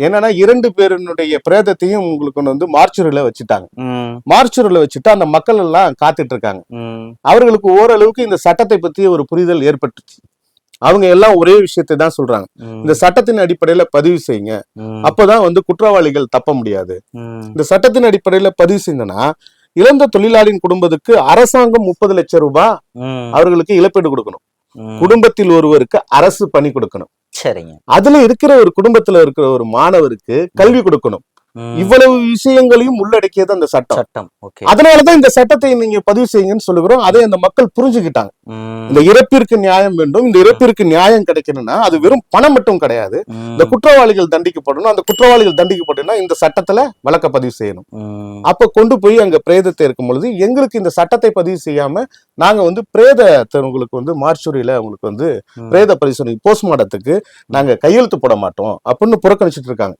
என்னன்னா இரண்டு பேருனுடைய பிரேதத்தையும் உங்களுக்கு வந்து மார்ச்சுரியில வச்சுட்டாங்க. ம், மார்ச்சுரியில வச்சுட்டு அந்த மக்கள் எல்லாம் காத்துட்டு இருக்காங்க. அவர்களுக்கு ஓரளவுக்கு இந்த சட்டத்தை பத்தி ஒரு புரிதல் ஏற்பட்டுச்சு. அவங்க எல்லாம் ஒரே விஷயத்தை தான் சொல்றாங்க. இந்த சட்டத்தின் அடிப்படையில பதிவு செய்யுங்க. அப்பதான் வந்து குற்றவாளிகள் தப்ப முடியாது. இந்த சட்டத்தின் அடிப்படையில பதிவு செஞ்சனா இழந்த தொழிலாளியின் குடும்பத்துக்கு அரசாங்கம் முப்பது லட்சம் ரூபாய் அவர்களுக்கு இழப்பீடு கொடுக்கணும். குடும்பத்தில் ஒருவருக்கு அரசு பணி கொடுக்கணும். சரிங்க. அதுல இருக்கிற ஒரு குடும்பத்துல இருக்கிற ஒரு மாணவருக்கு கல்வி கொடுக்கணும். இவ்வளவு விஷயங்களையும் உள்ளடக்கியது அந்த சட்டம். சட்டம் அதனாலதான் இந்த சட்டத்தை நீங்க பதிவு செய்யுங்கன்னு சொல்லுகிறோம். அதை அந்த மக்கள் புரிஞ்சுக்கிட்டாங்க. இந்த இறப்பிற்கு நியாயம் வேண்டும். இந்த இறப்பிற்கு நியாயம் கிடைக்கணும்னா அது வெறும் பணம் மட்டும் கிடையாது. இந்த குற்றவாளிகள் தண்டிக்கப்படணும். அந்த குற்றவாளிகள் தண்டிக்கப்பட்டனா இந்த சட்டத்துல வழக்க பதிவு செய்யணும். அப்ப கொண்டு போய் அங்க பிரேதத்தை இருக்கும் பொழுது எங்களுக்கு இந்த சட்டத்தை பதிவு செய்யாம நாங்க வந்து பிரேதத்தை உங்களுக்கு வந்து மார்ச்சுரியில உங்களுக்கு வந்து. பிரேத பரிசோதனை போஸ்ட்மார்ட்டத்துக்கு நாங்க கையெழுத்து போட மாட்டோம் அப்படின்னு புறக்கணிச்சிட்டு இருக்காங்க.